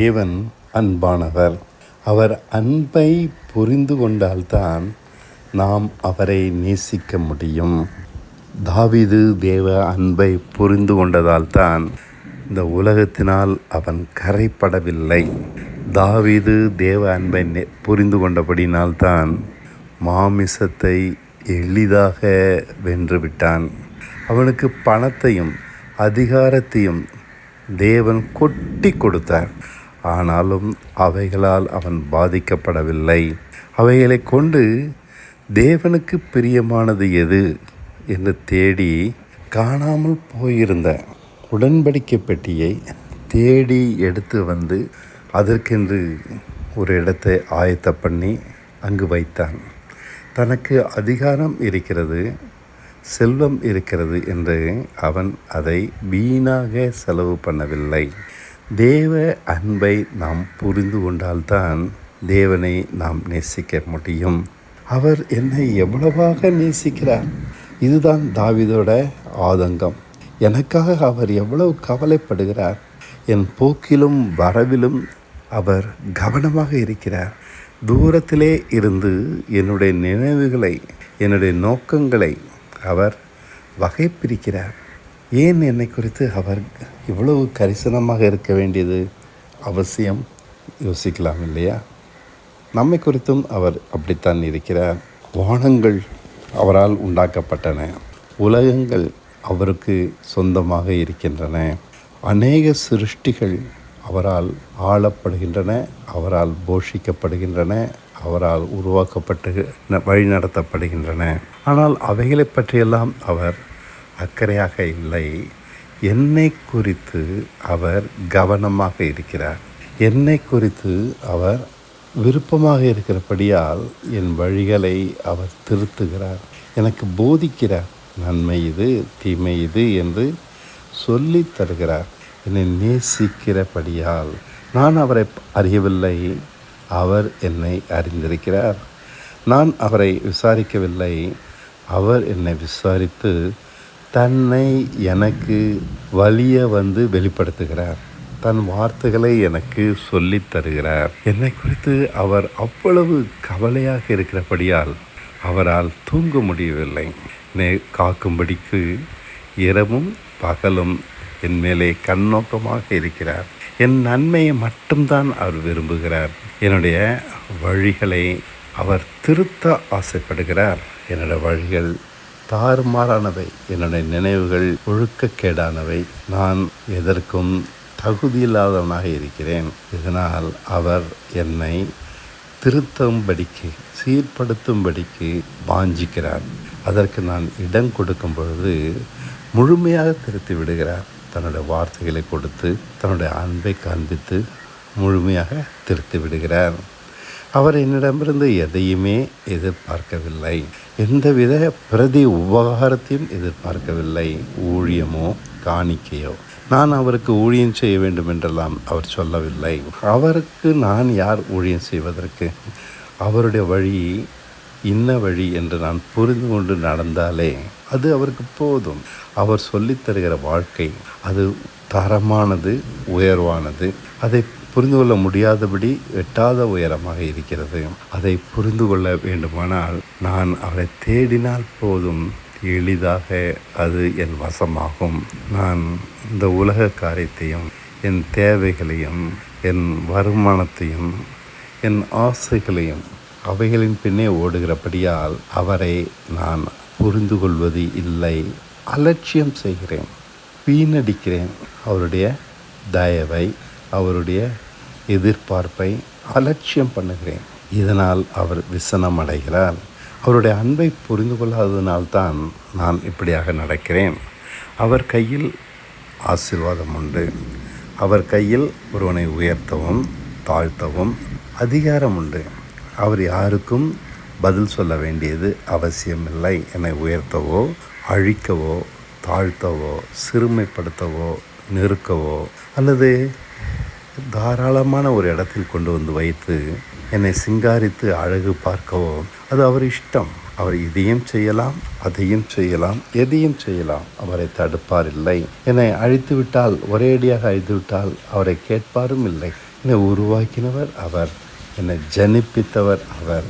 தேவன் அன்பானவர். அவர் அன்பை புரிந்து கொண்டால்தான் நாம் அவரை நேசிக்க முடியும். தாவீது தேவ அன்பை புரிந்து கொண்டதால்தான் இந்த உலகத்தினால் அவன் கரைப்படவில்லை. தாவீது தேவ அன்பை நெ- புரிந்து கொண்டபடினால்தான் மாமிசத்தை எளிதாக வென்றுவிட்டான். அவனுக்கு பணத்தையும் அதிகாரத்தையும் தேவன் கொட்டி கொடுத்தார். ஆனாலும் அவைகளால் அவன் பாதிக்கப்படவில்லை. அவைகளை கொண்டு தேவனுக்கு பிரியமானது எது என்று தேடி காணாமல் போயிருந்த உடன்படிக்கை பெட்டியை தேடி எடுத்து வந்து அதற்கென்று ஒரு இடத்தை ஆயத்த பண்ணி அங்கு வைத்தான். தனக்கு அதிகாரம் இருக்கிறது செல்வம் இருக்கிறது என்று அவன் அதை வீணாக செலவு பண்ணவில்லை. தேவ அன்பை நாம் புரிந்து கொண்டால்தான் தேவனை நாம் நேசிக்க முடியும். அவர் என்னை எவ்வளவாக நேசிக்கிறார். இதுதான் தாவிதோட ஆதங்கம். எனக்காக அவர் எவ்வளவு கவலைப்படுகிறார். என் போக்கிலும் வரவிலும் அவர் கவனமாக இருக்கிறார். தூரத்திலே இருந்து என்னுடைய நினைவுகளை என்னுடைய நோக்கங்களை அவர் வகை பிரிக்கிறார் ஏன் என்னை குறித்து அவர் இவ்வளவு கரிசனமாக இருக்க வேண்டியது அவசியம்? யோசிக்கலாம் இல்லையா? நம்மை குறித்தும் அவர் அப்படித்தான் இருக்கிறார். வானங்கள் அவரால் உண்டாக்கப்பட்டன. உலகங்கள் அவருக்கு சொந்தமாக இருக்கின்றன. அநேக சிருஷ்டிகள் அவரால் ஆளப்படுகின்றன அவரால் போஷிக்கப்படுகின்றன அவரால் உருவாக்கப்பட்டு வழிநடத்தப்படுகின்றன. ஆனால் அவைகளை பற்றியெல்லாம் அவர் அக்கறையாக இல்லை. என்னை குறித்து அவர் கவனமாக இருக்கிறார். என்னை குறித்து அவர் விருப்பமாக இருக்கிறபடியால் என் வழிகளை அவர் திருத்துகிறார். எனக்கு போதிக்கிறார் நன்மை இது தீமை இது என்று சொல்லி தருகிறார். என்னை நேசிக்கிறபடியால் நான் அவரை அறியவில்லை. அவர் என்னை அறிந்திருக்கிறார். நான் அவரை விசாரிக்கவில்லை. அவர் என்னை விசாரித்து தன்னை எனக்கு வழிய வந்து வெளிப்படுத்துகிறார். தன் வார்த்தைகளை எனக்கு சொல்லித் தருகிறார். என்னை குறித்து அவர் அவ்வளவு கவலையாக இருக்கிறபடியால் அவரால் தூங்க முடியவில்லை. நே காக்கும்படிக்கு இரவும் பகலும் என் மேலே கண்ணோக்கமாக இருக்கிறார். என் நன்மையை மட்டும்தான் அவர் விரும்புகிறார். என்னுடைய வழிகளை அவர் திருத்த ஆசைப்படுகிறார். என்னோட வழிகள் தாறுமாறானவை. என்னுடைய நினைவுகள் ஒழுக்கக்கேடானவை. நான் எதற்கும் தகுதியில்லாதவனாக இருக்கிறேன். இதனால் அவர் என்னை திருத்தும்படிக்கு சீர்படுத்தும்படிக்கு வாஞ்சிக்கிறார். அதற்கு நான் இடம் கொடுக்கும் பொழுது முழுமையாக திருத்தி விடுகிறார். தன்னுடைய வார்த்தைகளை கொடுத்து தன்னுடைய அன்பை காண்பித்து முழுமையாக திருத்தி விடுகிறார். அவர் என்னிடமிருந்து எதையுமே எதிர்பார்க்கவில்லை. எந்தவித பிரதி உபகாரத்தையும் எதிர்பார்க்கவில்லை. ஊழியமோ காணிக்கையோ. நான் அவருக்கு ஊழியம் செய்ய வேண்டும் என்றெல்லாம் அவர் சொல்லவில்லை. அவருக்கு நான் யார் ஊழியம் செய்வதற்கு? அவருடைய வழி இன்ன வழி என்று நான் புரிந்து கொண்டு நடந்தாலே அது அவருக்கு போதும். அவர் சொல்லித்தருகிற வாழ்க்கை அது தரமானது உயர்வானது. அதை புரிந்து கொள்ள முடியாதபடி எட்டாத உயரமாக இருக்கிறது. அதை புரிந்து கொள்ள வேண்டுமானால் நான் அவரை தேடினால் போதும் எளிதாக அது என் வசமாகும். நான் இந்த உலக காரியத்தையும் என் தேவைகளையும் என் வருமானத்தையும் என் ஆசைகளையும் அவைகளின் பின்னே ஓடுகிறபடியால் அவரை நான் புரிந்து கொள்வது இல்லை. அலட்சியம் செய்கிறேன். வீணடிக்கிறேன். அவருடைய தயவை அவருடைய எதிர்பார்ப்பை அலட்சியம் பண்ணுகிறேன். இதனால் அவர் விசனம் அடைகிறார். அவருடைய அன்பை புரிந்து கொள்ளாததினால்தான் நான் இப்படியாக நடக்கிறேன். அவர் கையில் ஆசீர்வாதம் உண்டு. அவர் கையில் ஒருவனை உயர்த்தவும் தாழ்த்தவும் அதிகாரம் உண்டு. அவர் யாருக்கும் பதில் சொல்ல வேண்டியது அவசியமில்லை. என்னை உயர்த்தவோ அழிக்கவோ தாழ்த்தவோ சிறுமைப்படுத்தவோ நெருக்கவோ அல்லது தாராளமான ஒரு இடத்தில் கொண்டு வந்து வைத்து என்னை சிங்காரித்து அழகு பார்க்கவோ அது அவர் இஷ்டம். அவர் இதையும் செய்யலாம் அதையும் செய்யலாம் எதையும் செய்யலாம். அவரை தடுப்பார் இல்லை. என்னை அழித்து விட்டால் ஒரேடியாக அழித்து விட்டால் அவரை கேட்பாரும் இல்லை. என்னை உருவாக்கினவர் அவர். என்னை ஜனிப்பித்தவர் அவர்.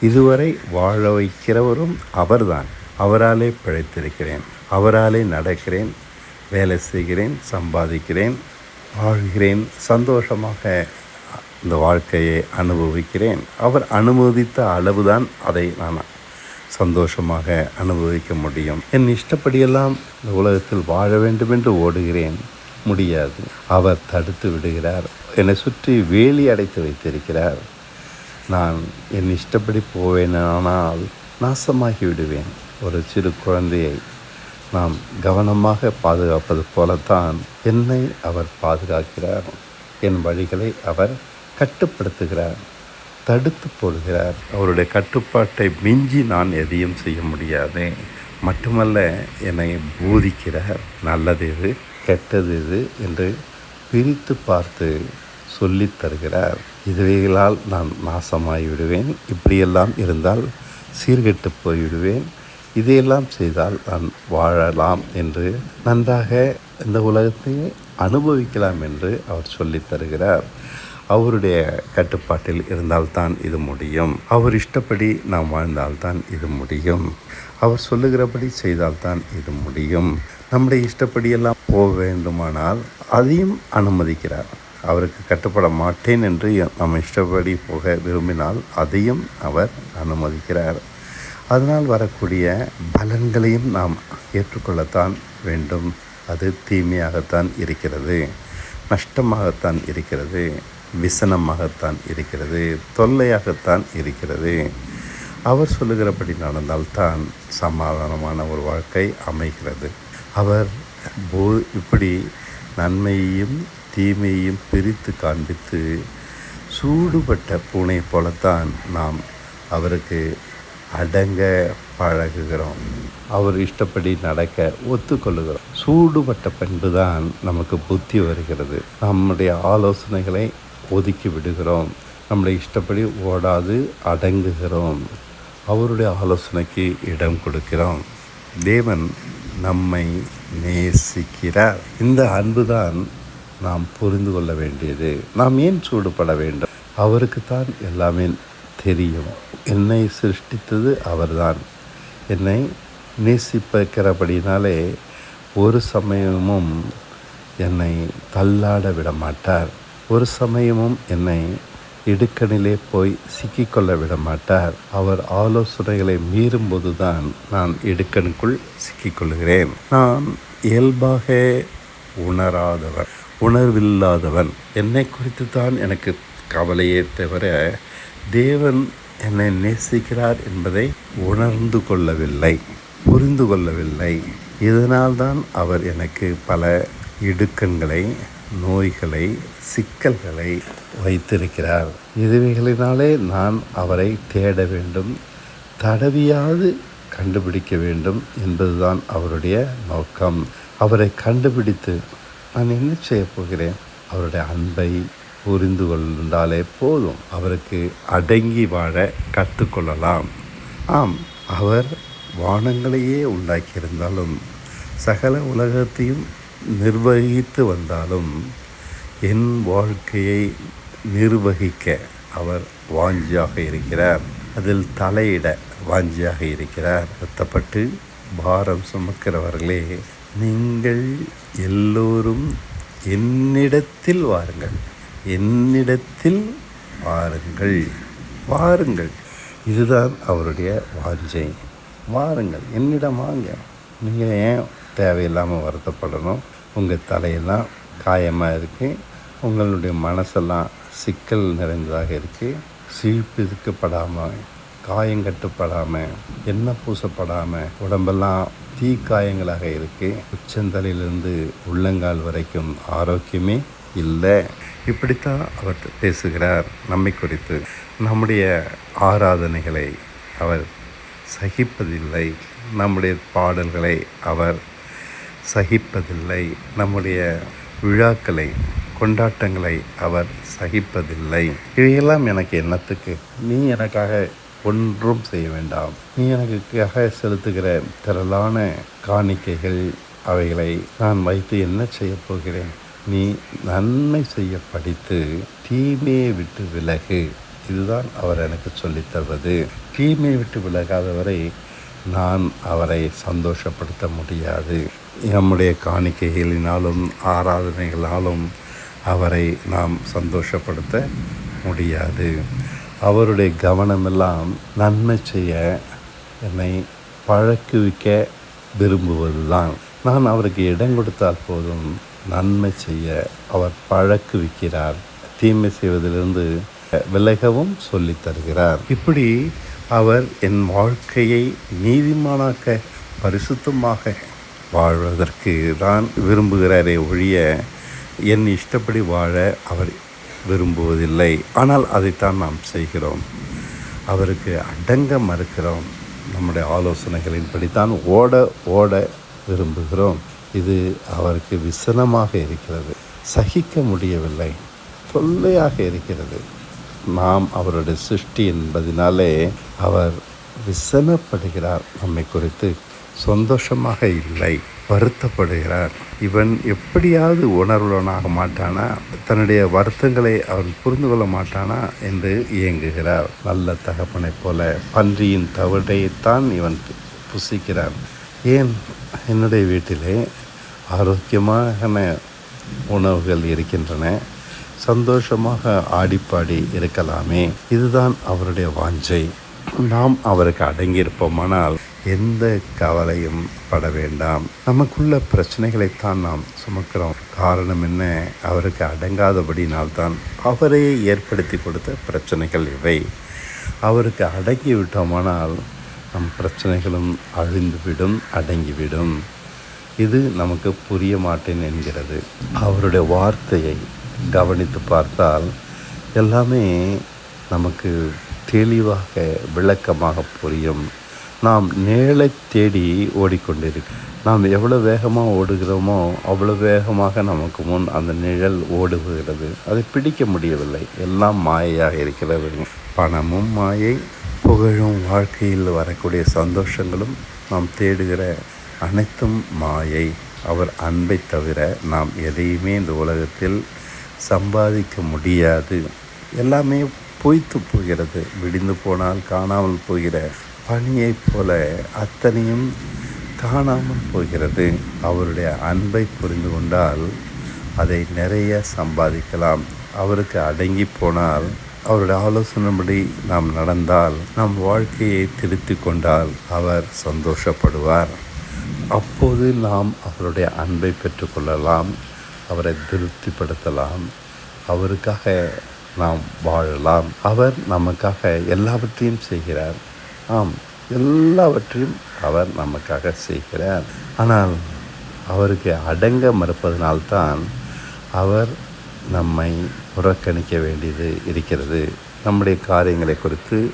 இதுவரை வாழ வைக்கிறவரும் அவர்தான். அவராலே பிழைத்திருக்கிறேன். அவராலே நடக்கிறேன். வேலை செய்கிறேன். சம்பாதிக்கிறேன். வாழ்கிறேன். சந்தோஷமாக இந்த வாழ்க்கையை அனுபவிக்கிறேன். அவர் அனுமதித்த அளவுதான் அதை நான் சந்தோஷமாக அனுபவிக்க முடியும். என் இஷ்டப்படியெல்லாம் இந்த உலகத்தில் வாழ வேண்டும் என்று ஓடுகிறேன். முடியாது. அவர் தடுத்து விடுகிறார். என்னை சுற்றி வேலி அடைத்து வைத்திருக்கிறார். நான் என் இஷ்டப்படி போவேனானால் நாசமாகி விடுவேன். ஒரு சிறு குழந்தையை நாம் கவனமாக பாதுகாப்பது போலத்தான் என்னை அவர் பாதுகாக்கிறார். என் வழிகளை அவர் கட்டுப்படுத்துகிறார். தடுத்து போடுகிறார். அவருடைய கட்டுப்பாட்டை மிஞ்சி நான் எதையும் செய்ய முடியாது. மட்டுமல்ல என்னை போதிக்கிறார். நல்லது இது கெட்டது இது என்று பிரித்து பார்த்து சொல்லித் தருகிறார். இதுவைகளால் நான் நாசமாகிவிடுவேன் இப்படியெல்லாம் இருந்தால் சீர்கெட்டு போய்விடுவேன். இதையெல்லாம் செய்தால் நான் வாழலாம் என்று நன்றாக இந்த உலகத்தை அனுபவிக்கலாம் என்று அவர் சொல்லித் தருகிறார். அவருடைய கட்டுப்பாட்டில் இருந்தால்தான் இது முடியும். அவர் இஷ்டப்படி நாம் வாழ்ந்தால்தான் இது முடியும். அவர் சொல்லுகிறபடி செய்தால்தான் இது முடியும். நம்முடைய இஷ்டப்படியெல்லாம் போக வேண்டுமானால் அதையும் அனுமதிக்கிறார். அவருக்கு கட்டுப்பட மாட்டேன் என்று நம்ம இஷ்டப்படி போக விரும்பினால் அதையும் அவர் அனுமதிக்கிறார். அதனால் வரக்கூடிய பலன்களையும் நாம் ஏற்றுக்கொள்ளத்தான் வேண்டும். அது தீமையாகத்தான் இருக்கிறது. நஷ்டமாகத்தான் இருக்கிறது. விசனமாகத்தான் இருக்கிறது. தொல்லையாகத்தான் இருக்கிறது. அவர் சொல்லுகிறபடி நடந்தால்தான் சமாதானமான ஒரு வாழ்க்கை அமைகிறது. அவர் போ இப்படி நன்மையையும் தீமையையும் பிரித்து காண்பித்து சூடுபட்ட பூனை போலத்தான் நாம் அவருக்கு அடங்க பழகுகிறோம். அவர் இஷ்டப்படி நடக்க ஒத்துக்கொள்ளுகிறோம். சூடுபட்ட பண்பு தான் நமக்கு புத்தி வருகிறது. நம்முடைய ஆலோசனைகளை ஒதுக்கி விடுகிறோம். நம்முடைய இஷ்டப்படி ஓடாது அடங்குகிறோம். அவருடைய ஆலோசனைக்கு இடம் கொடுக்கிறோம். தேவன் நம்மை நேசிக்கிறார். இந்த அன்புதான் நாம் புரிந்து கொள்ள வேண்டியது. நாம் ஏன் சூடுபட வேண்டும்? அவருக்குத்தான் எல்லாமே தெரியும். என்னை சிருஷ்டித்தது அவர்தான். என்னை நேசிப்பிருக்கிறபடினாலே ஒரு சமயமும் என்னை தள்ளாட விட மாட்டார் ஒரு சமயமும் என்னை இடுக்கணிலே போய் சிக்கிக்கொள்ள விட மாட்டார் அவர் ஆலோசனைகளை மீறும்போது தான் நான் இடுக்கணுக்குள் சிக்கிக்கொள்கிறேன். நான் இயல்பாக உணராதவன் உணர்வில்லாதவன். என்னை குறித்து தான் எனக்கு கவலையே தவிர தேவன் என்னை நேசிக்கிறார் என்பதை உணர்ந்து கொள்ளவில்லை புரிந்து கொள்ளவில்லை. இதனால்தான் அவர் எனக்கு பல இடுக்கண்களை நோய்களை சிக்கல்களை வைத்திருக்கிறார். இதுவைகளினாலே நான் அவரை தேட வேண்டும் தடவியாவது கண்டுபிடிக்க வேண்டும் என்பதுதான் அவருடைய நோக்கம். அவரை கண்டுபிடித்து நான் என்ன செய்ய போகிறேன்? அவருடைய அன்பை புரிந்து கொண்டாலே போதும். அவருக்கு அடங்கி வாழ கற்றுக்கொள்ளலாம். ஆம் அவர் வானங்களையே உண்டாக்கியிருந்தாலும் சகல உலகத்தையும் நிர்வகித்து வந்தாலும் என் வாழ்க்கையை நிர்வகிக்க அவர் வாஞ்சியாக இருக்கிறார். அதில் தலையிட வாஞ்சியாக இருக்கிறார். வருத்தப்பட்டு பாரம் சுமக்கிறவர்களே நீங்கள் எல்லோரும் என்னிடத்தில் வாருங்கள். என்னிடத்தில் வாருங்கள். வாருங்கள். இதுதான் அவருடைய வாஞ்சை. வாருங்கள். என்னிடம் வாங்க. நீங்கள் ஏன் தேவையில்லாமல் வருத்தப்படணும்? உங்கள் தலையெல்லாம் காயமாக இருக்குது உங்களுடைய மனசெல்லாம் சிக்கல் நிறைந்ததாக இருக்குது சீழ்பிதுக்கப்படாமல் காயங்கட்டுப்படாமல் எண்ணெய் பூசப்படாமல் உடம்பெல்லாம் தீ காயங்களாக இருக்குது உச்சந்தலையிலிருந்து உள்ளங்கால் வரைக்கும் ஆரோக்கியமே இல்லை. இப்படித்தான் அவர் பேசுகிறார் நம்மை குறித்து நம்முடைய ஆராதனைகளை அவர் சகிப்பதில்லை. நம்முடைய பாடல்களை அவர் சகிப்பதில்லை. நம்முடைய விழாக்களை கொண்டாட்டங்களை அவர் சகிப்பதில்லை. இவையெல்லாம் எனக்கு என்னத்துக்கு நீ எனக்காக ஒன்றும் செய்ய வேண்டாம். நீ எனக்காக செலுத்துகிற திரளான காணிக்கைகள் அவைகளை நான் வைத்து என்ன செய்யப் போகிறேன்? நீ நன்மை செய்ய படித்து தீமையை விட்டு விலகு. இதுதான் அவர் எனக்கு சொல்லித் தருவது. தீமையை விட்டு விலகாதவரை நான் அவரை சந்தோஷப்படுத்த முடியாது. நம்முடைய காணிக்கைகளினாலும் ஆராதனைகளாலும் அவரை நாம் சந்தோஷப்படுத்த முடியாது. அவருடைய கவனமெல்லாம் நன்மை செய்ய என்னை பழக்குவிக்க விரும்புவதுதான். நான் அவருக்கு இடம் கொடுத்தால் போதும். நன்மை செய்ய அவர் பழக்குவிக்கிறார் தீமை செய்வதிலிருந்து விலகவும் சொல்லி தருகிறார். இப்படி அவர் என் வாழ்க்கையை நீதிமானாக்க பரிசுத்தமாக வாழ்வதற்கு தான் விரும்புகிறாரே ஒழிய என் இஷ்டப்படி வாழ அவர் விரும்புவதில்லை. ஆனால் அதைத்தான் நாம் செய்கிறோம். அவருக்கு அடங்க மறுக்கிறோம். நம்முடைய ஆலோசனைகளின்படி தான் ஓட ஓட விரும்புகிறோம். இது அவருக்கு விசனமாக இருக்கிறது. சகிக்க முடியவில்லை. தொல்லையாக இருக்கிறது. நாம் அவருடைய சிருஷ்டி என்பதினாலே அவர் விசனப்படுகிறார். நம்மை குறித்து சந்தோஷமாக இல்லை. வருத்தப்படுகிறார். இவன் எப்படியாவது உணர்வுடனாக மாட்டானா? தன்னுடைய வருத்தங்களை அவன் புரிந்து கொள்ள மாட்டானா? என்று இயங்குகிறார். நல்ல தகப்பனைப் போல பன்றியின் தவிடையைத்தான் இவன் புசிக்கிறான். ஏன்? என்னுடைய வீட்டிலே ஆரோக்கியமான உணவுகள் இருக்கின்றன. சந்தோஷமாக ஆடிப்பாடி இருக்கலாமே. இதுதான் அவருடைய வாஞ்சை. நாம் அவருக்கு அடங்கியிருப்போமானால் எந்த கவலையும் பட வேண்டாம். நமக்குள்ள பிரச்சனைகளைத்தான் நாம் சுமக்கிறோம். காரணம் என்ன? அவருக்கு அடங்காதபடினால்தான் அவரே ஏற்படுத்தி கொடுத்த பிரச்சனைகள் இவை. அவருக்கு அடங்கி விட்டோமானால் நம் பிரச்சனைகளும் அழிந்துவிடும் அடங்கிவிடும். இது நமக்கு புரிய மாட்டேன் என்கிறது. அவருடைய வார்த்தையை கவனித்து பார்த்தால் எல்லாமே நமக்கு தெளிவாக விளக்கமாக புரியும். நாம் நிழலை தேடி ஓடிக்கொண்டிருக்க நாம் எவ்வளோ வேகமாக ஓடுகிறோமோ அவ்வளோ வேகமாக நமக்கு முன் அந்த நிழல் ஓடுகிறது. அதை பிடிக்க முடியவில்லை. எல்லாம் மாயையாக இருக்கிறது. பணமும் மாயை புகழும் வாழ்க்கையில் வரக்கூடிய சந்தோஷங்களும் நாம் தேடுகிற அனைத்தும் மாயை. அவர் அன்பை தவிர நாம் எதையுமே இந்த உலகத்தில் சம்பாதிக்க முடியாது. எல்லாமே பொய்த்து போகிறது. விடிந்து போனால் காணாமல் போகிற பணியைப் போல அத்தனையும் காணாமல் போகிறது. அவருடைய அன்பை புரிந்து கொண்டால் அதை நிறைய சம்பாதிக்கலாம். அவருக்கு அடங்கி போனால் அவருடைய ஆலோசனைப்படி நாம் நடந்தால் நம் வாழ்க்கையை திருத்தி கொண்டால் அவர் சந்தோஷப்படுவார். அப்போது நாம் அவருடைய அன்பை பெற்றுக்கொள்ளலாம் அவரை திருப்திப்படுத்தலாம் அவருக்காக நாம் வாழலாம். அவர் நமக்காக எல்லாவற்றையும் செய்கிறார். ஆம் எல்லாவற்றையும் அவர் நமக்காக செய்கிறார். ஆனால் அவருக்கு அடங்க மறுப்பதனால்தான் அவர் நம்மை புறக்கணிக்க வேண்டியது இருக்கிறது. நம்முடைய காரியங்களை குறித்து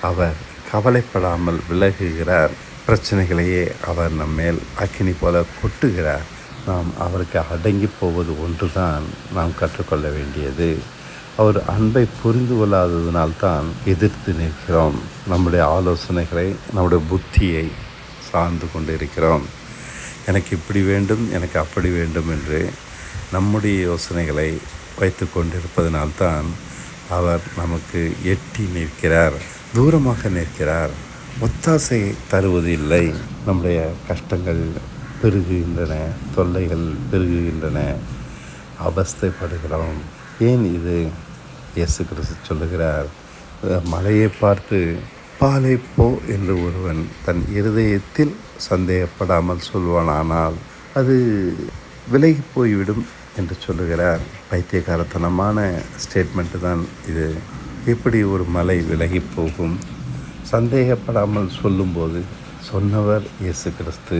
அவர் கவலைப்படாமல் விலகுகிறார். பிரச்சனைகளையே அவர் நம்மேல் அக்கினி போல கொட்டுகிறார். நாம் அவருக்கு அடங்கி போவது ஒன்றுதான் நாம் கற்றுக்கொள்ள வேண்டியது. அவர் அன்பை புரிந்து கொள்ளாததினால்தான் எதிர்த்து நிற்கிறோம். நம்முடைய ஆலோசனைகளை நம்முடைய புத்தியை சார்ந்து கொண்டு இருக்கிறோம் எனக்கு இப்படி வேண்டும் எனக்கு அப்படி வேண்டும் என்று நம்முடைய யோசனைகளை வைத்து கொண்டிருப்பதனால்தான் அவர் நமக்கு எட்டி நிற்கிறார் தூரமாக நிற்கிறார். ஒத்தாசை தருவதில்லை நம்முடைய கஷ்டங்கள் பெருகுகின்றன தொல்லைகள் பெருகுகின்றன அவஸ்தைப்படுகிறோம். ஏன் இது? இயேசு கிறிஸ்து சொல்லுகிறார் மலையை பார்த்து பாலை போ என்று ஒருவன் தன் இருதயத்தில் சந்தேகப்படாமல் சொல்வானானால் அது விலகி போய்விடும் என்று சொல்லுகிறார். பைத்தியகாரத்தனமான ஸ்டேட்மெண்ட்டு தான் இது. எப்படி ஒரு மலை விலகி போகும்? சந்தேகப்படாமல் சொல்லும்போது சொன்னவர் இயேசு கிறிஸ்து.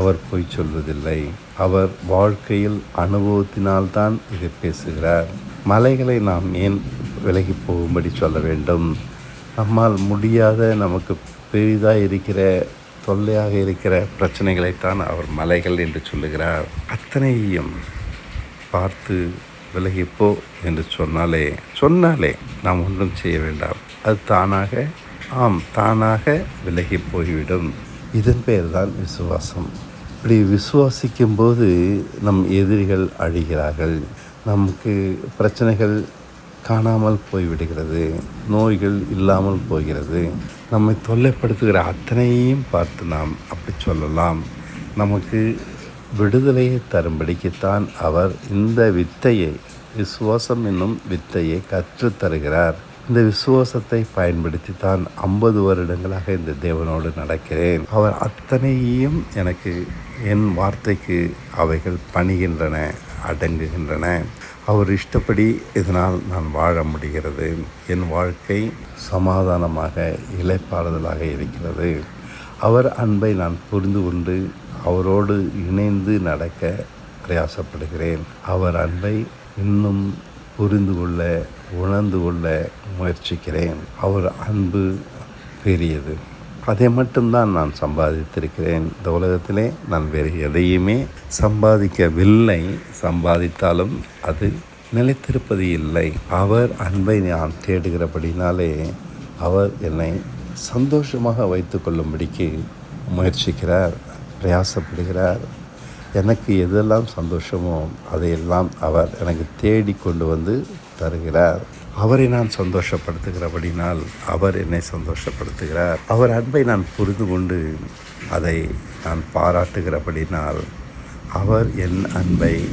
அவர் பொய் சொல்வதில்லை. அவர் வாழ்க்கையில் அனுபவத்தினால்தான் இதை பேசுகிறார். மலைகளை நாம் ஏன் விலகி போகும்படி சொல்ல வேண்டும்? நம்மால் முடியாத நமக்கு பெரிதாக இருக்கிற தொல்லையாக இருக்கிற பிரச்சனைகளைத்தான் அவர் மலைகள் என்று சொல்லுகிறார். அத்தனையும் பார்த்து விலகிப்போ என்று சொன்னாலே சொன்னாலே நாம் ஒன்றும் செய்ய வேண்டாம். அது தானாக ஆம் தானாக விலகி போய்விடும். இதன் பெயர்தான் தான் விசுவாசம். இப்படி விசுவாசிக்கும் போது நம் எதிரிகள் அழிகிறார்கள். நமக்கு பிரச்சனைகள் காணாமல் போய்விடுகிறது. நோய்கள் இல்லாமல் போகிறது. நம்மை தொல்லைப்படுத்துகிற அத்தனையும் பார்த்து நாம் அப்படி சொல்லலாம். நமக்கு விடுதலையை தரும்படிக்குத்தான் அவர் இந்த வித்தையை விசுவாசம் என்னும் வித்தையை கற்றுத் தருகிறார் இந்த விசுவாசத்தை பயன்படுத்தி தான் ஐம்பது வருடங்களாக இந்த தேவனோடு நடக்கிறேன். அவர் அத்தனையும் எனக்கு என் வார்த்தைக்கு அவைகள் பணிகின்றன அடங்குகின்றன. அவர் இஷ்டப்படி இதனால் நான் வாழ முடிகிறது. என் வாழ்க்கை சமாதானமாக இலைப்பாறுதலாக இருக்கிறது. அவர் அன்பை நான் புரிந்து கொண்டு அவரோடு இணைந்து நடக்க பிரயாசப்படுகிறேன். அவர் அன்பை இன்னும் புரிந்து கொள்ள உணர்ந்து கொள்ள முயற்சிக்கிறேன். அவர் அன்பு பெரியது. அதை மட்டும்தான் நான் சம்பாதித்திருக்கிறேன். இந்த உலகத்திலே நான் வேறு எதையுமே சம்பாதிக்கவில்லை. சம்பாதித்தாலும் அது நிலைத்திருப்பது இல்லை. அவர் அன்பை நான் தேடுகிறபடினாலே அவர் என்னை சந்தோஷமாக வைத்து கொள்ளும்படிக்கு முயற்சிக்கிறார் பிரயாசப்படுகிறார். எனக்கு எதெல்லாம் சந்தோஷமோ அதையெல்லாம் அவர் எனக்கு தேடி கொண்டு வந்து தருகிறார். அவரை நான் சந்தோஷப்படுத்துகிறபடினால் அவர் என்னை சந்தோஷப்படுத்துகிறார். அவர் அன்பை நான் புரிந்து கொண்டு அதை நான் பாராட்டுகிறபடினால் அவர் என் அன்பை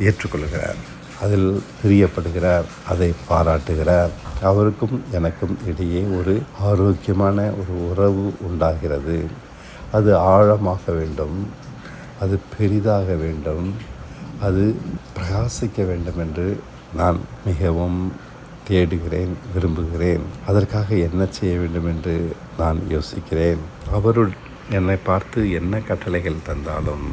ஏற்றுக்கொள்கிறார். அதில் பிரியப்படுகிறார் அதை பாராட்டுகிறார். அவருக்கும் எனக்கும் இடையே ஒரு ஆரோக்கியமான ஒரு உறவு உண்டாகிறது. அது ஆழமாக வேண்டும். அது பெரிதாக வேண்டும். அது பிரகாசிக்க வேண்டும் என்று நான் மிகவும் தேடுகிறேன் விரும்புகிறேன். அதற்காக என்ன செய்ய வேண்டும் என்று நான் யோசிக்கிறேன். அவருள் என்னை பார்த்து என்ன கட்டளைகள் தந்தாலும்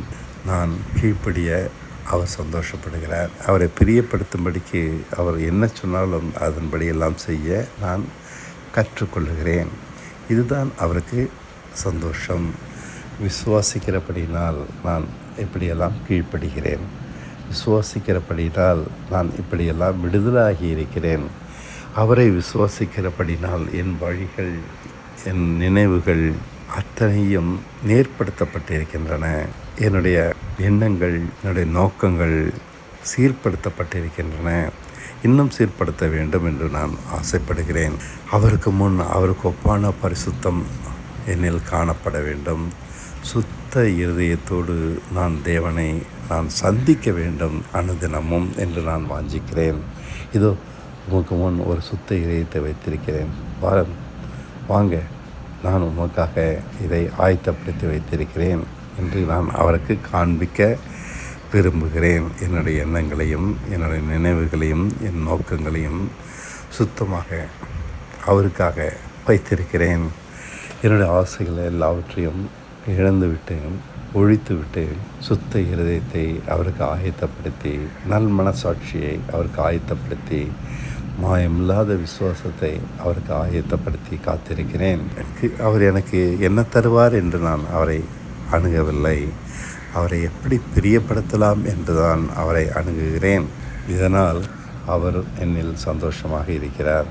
நான் கீழ்ப்படிய அவர் சந்தோஷப்படுகிறார். அவரை பிரியப்படுத்தும்படிக்கு அவர் என்ன சொன்னாலும் அதன்படி எல்லாம் செய்ய நான் கற்றுக்கொள்கிறேன் இதுதான் அவருக்கு சந்தோஷம். விசுவாசிக்கிறபடினால் நான் இப்படியெல்லாம் கீழ்ப்படுகிறேன். விசுவாசிக்கிறபடினால் நான் இப்படியெல்லாம் விடுதலாகி இருக்கிறேன். அவரை விசுவாசிக்கிறபடினால் என் வழிகள் என் நினைவுகள் அத்தனையும் நேர்படுத்தப்பட்டிருக்கின்றன. என்னுடைய எண்ணங்கள் என்னுடைய நோக்கங்கள் சீர்படுத்தப்பட்டிருக்கின்றன. இன்னும் சீர்படுத்த வேண்டும் என்று நான் ஆசைப்படுகிறேன். அவருக்கு முன் அவருக்கு ஒப்பான பரிசுத்தம் என்னில் காணப்பட வேண்டும். சுத்த இருதயத்தோடு நான் தேவனை நான் சந்திக்க வேண்டும் அனுதினமும் என்று நான் வாஞ்சிக்கிறேன். இதோ உமக்கு முன் ஒரு சுத்த இதயத்தை வைத்திருக்கிறேன். வாரம் வாங்க நான் உமக்காக இதை ஆயத்தப்படுத்தி வைத்திருக்கிறேன் என்று நான் அவருக்கு காண்பிக்க விரும்புகிறேன். என்னுடைய எண்ணங்களையும் என்னுடைய நினைவுகளையும் என் நோக்கங்களையும் சுத்தமாக அவருக்காக வைத்திருக்கிறேன். என்னுடைய ஆசைகளை எல்லாவற்றையும் இழந்துவிட்டு ஒழித்துவிட்டு சுத்த இருதயத்தை அவருக்கு ஆயத்தப்படுத்தி நல் மனசாட்சியை அவருக்கு ஆயத்தப்படுத்தி மாயமில்லாத விசுவாசத்தை அவருக்கு ஆயத்தப்படுத்தி காத்திருக்கிறேன். எனக்கு அவர் எனக்கு என்ன தருவார் என்று நான் அவரை அணுகவில்லை. அவரை எப்படி பிரியப்படுத்தலாம் என்று தான் அவரை அணுகுகிறேன். இதனால் அவர் என்னில் சந்தோஷமாக இருக்கிறார்.